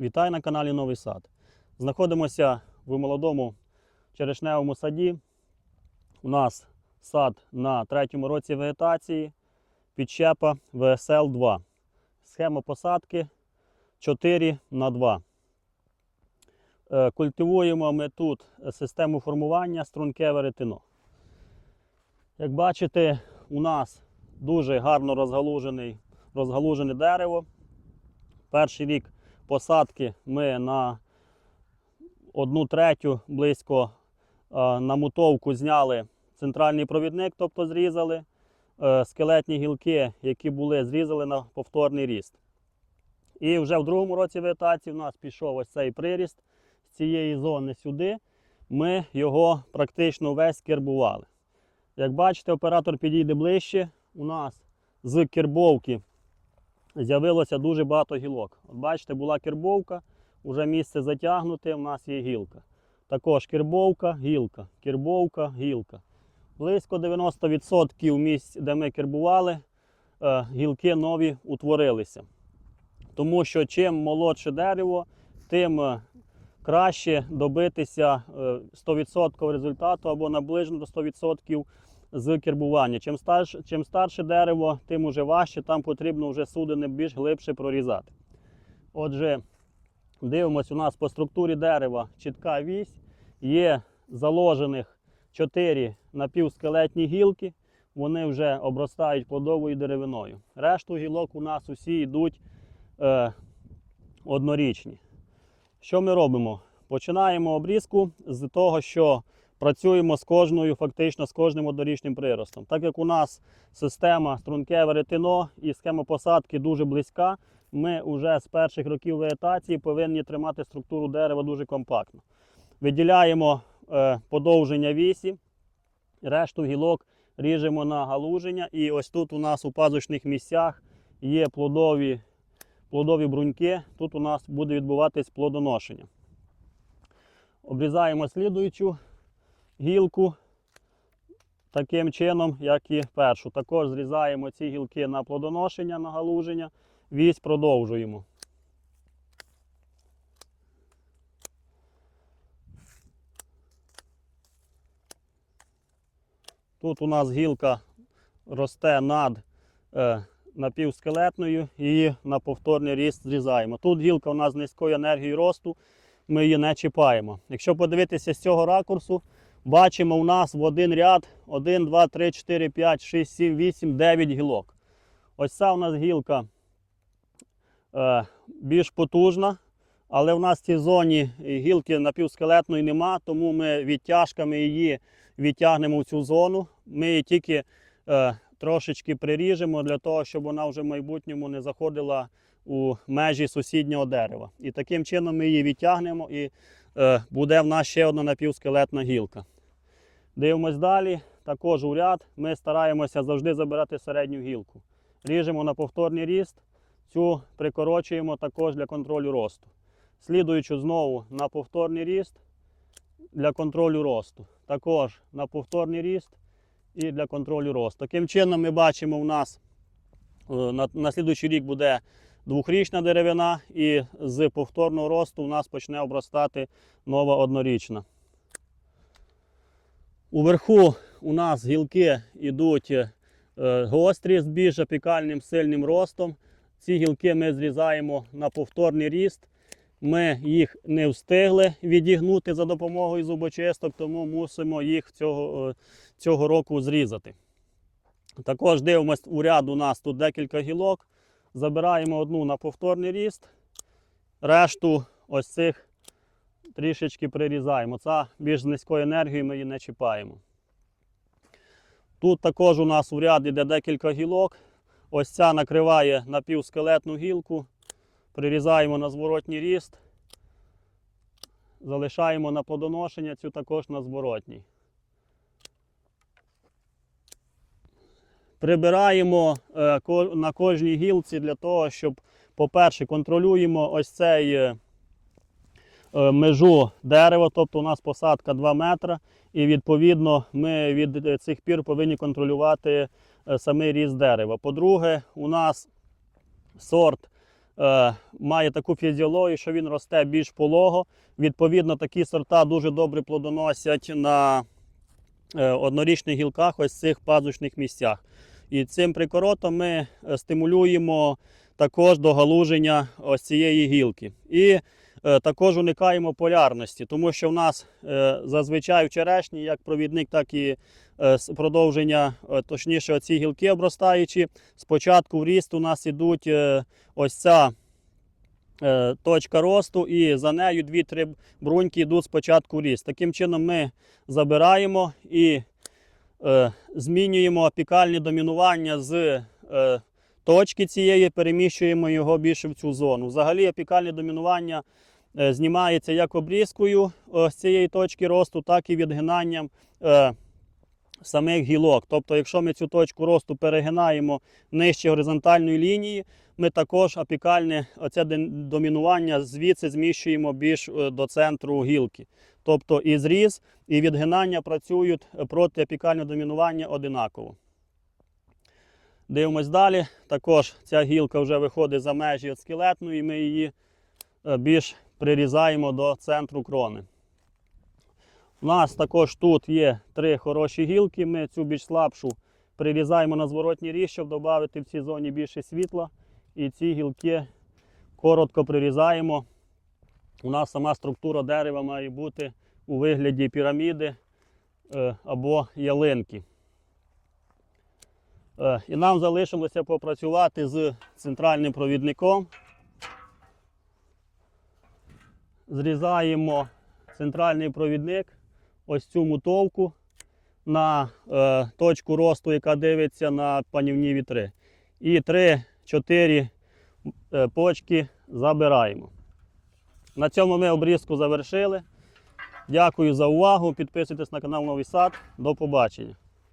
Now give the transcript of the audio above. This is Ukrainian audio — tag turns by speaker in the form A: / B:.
A: Вітаю на каналі Новий Сад. Знаходимося в молодому черешневому саді. У нас сад на третьому році вегетації, підщепа ВСЛ 2. Схема посадки 4 на 2. Е, Культивуємо ми тут систему формування струнке веретено. Як бачите, у нас дуже гарно розгалужене дерево. Перший рік посадки ми на одну третю близько е, на мутовку зняли центральний провідник, тобто зрізали. Е, Скелетні гілки, які були, зрізали на повторний ріст. І вже в другому році вегетації в нас пішов ось цей приріст з цієї зони сюди. Ми його практично весь кербували. Як бачите, оператор підійде ближче. У нас з кербовки з'явилося дуже багато гілок. От бачите, була кербовка, вже місце затягнуте, у нас є гілка. Також кербовка, гілка, кербовка, гілка. Близько 90% місць, де ми кербували, е, гілки нові утворилися. Тому що чим молодше дерево, тим е, краще добитися е, 100% результату або наближено до 100% з кербування. Чим старше, чим старше дерево, тим уже важче, там потрібно вже судини більш глибше прорізати. Отже, дивимось, у нас по структурі дерева чітка вісь, є заложених 4 напівскелетні гілки, вони вже обростають плодовою деревиною. Решту гілок у нас усі йдуть е, однорічні. Що ми робимо? Починаємо обрізку з того, що працюємо з кожною, фактично з кожним однорічним приростом. Так як у нас система струнке веретено і схема посадки дуже близька, ми вже з перших років вегетації повинні тримати структуру дерева дуже компактно. Виділяємо е, подовження вісі, решту гілок ріжемо на галуження. І ось тут у нас у пазучних місцях є плодові, плодові бруньки. Тут у нас буде відбуватись плодоношення. Обрізаємо слідуючу гілку таким чином, як і першу. Також зрізаємо ці гілки на плодоношення, на галуження, вісь продовжуємо. Тут у нас гілка росте над е, напівскелетною, її на повторний ріст зрізаємо. Тут гілка у нас з низькою енергією росту, ми її не чіпаємо. Якщо подивитися з цього ракурсу, бачимо у нас в один ряд 1, 2, 3, 4, 5, 6, 7, 8, 9 гілок. Ось ця у нас гілка е, більш потужна, але в нас в цій зоні гілки напівскелетної нема, тому ми відтяжками її відтягнемо в цю зону. Ми її тільки е, трошечки приріжемо для того, щоб вона вже в майбутньому не заходила у межі сусіднього дерева. І таким чином ми її відтягнемо і е, буде в нас ще одна напівскелетна гілка. Дивимось далі. Також у ряд ми стараємося завжди забирати середню гілку. Ріжемо на повторний ріст, цю прикорочуємо також для контролю росту. Слідуючи знову на повторний ріст для контролю росту. Також на повторний ріст і для контролю росту. Таким чином ми бачимо, у нас е, на, на слідуючий рік буде двохрічна деревина, і з повторного росту у нас почне обростати нова однорічна. Уверху у нас гілки йдуть е, гострі з більш апікальним сильним ростом. Ці гілки ми зрізаємо на повторний ріст. Ми їх не встигли відігнути за допомогою зубочисток, тому мусимо їх цього, е, цього року зрізати. Також дивимось у ряд у нас тут декілька гілок. Забираємо одну на повторний ріст, решту ось цих трішечки прирізаємо. Це більш з низькою енергією ми її не чіпаємо. Тут також у нас у ряд іде декілька гілок. Ось ця накриває напівскелетну гілку. Прирізаємо на зворотній ріст. Залишаємо на плодоношення цю також на зворотній. Прибираємо е, на кожній гілці для того, щоб, по-перше, контролюємо ось цей е, межу дерева, тобто у нас посадка 2 метри, і відповідно ми від е, цих пір повинні контролювати е, самий ріст дерева. По-друге, у нас сорт е, має таку фізіологію, що він росте більш полого. Відповідно, такі сорта дуже добре плодоносять на е, однорічних гілках, ось цих пазушних місцях. І цим прикоротом ми е, стимулюємо також до галуження ось цієї гілки. І е, також уникаємо полярності, тому що в нас е, зазвичай в черешні, як провідник, так і е, продовження, е, точніше, оці гілки обростаючі. Спочатку в ріст у нас ідуть е, ось ця е, точка росту, і за нею дві-три бруньки йдуть спочатку в ріст. Таким чином ми забираємо і е, змінюємо апікальне домінування з е, точки цієї, переміщуємо його більше в цю зону. Взагалі апікальне домінування е, знімається як обрізкою е, з цієї точки росту, так і відгинанням е, самих гілок. Тобто, якщо ми цю точку росту перегинаємо нижче горизонтальної лінії, ми також апікальне оце домінування звідси зміщуємо більш е, до центру гілки. Тобто і зріз, і відгинання працюють е, проти апікального домінування одинаково. Дивимось далі. Також ця гілка вже виходить за межі скелетної, ми її е, більш прирізаємо до центру крони. У нас також тут є три хороші гілки. Ми цю більш слабшу прирізаємо на зворотній ріж, щоб додати в цій зоні більше світла. І ці гілки коротко прирізаємо. У нас сама структура дерева має бути у вигляді піраміди е, або ялинки. Е, І нам залишилося попрацювати з центральним провідником. Зрізаємо центральний провідник, ось цю мутовку на е, точку росту, яка дивиться на панівні вітри. І 3-4 е, почки забираємо. На цьому ми обрізку завершили. Дякую за увагу. Підписуйтесь на канал Новий Сад. До побачення.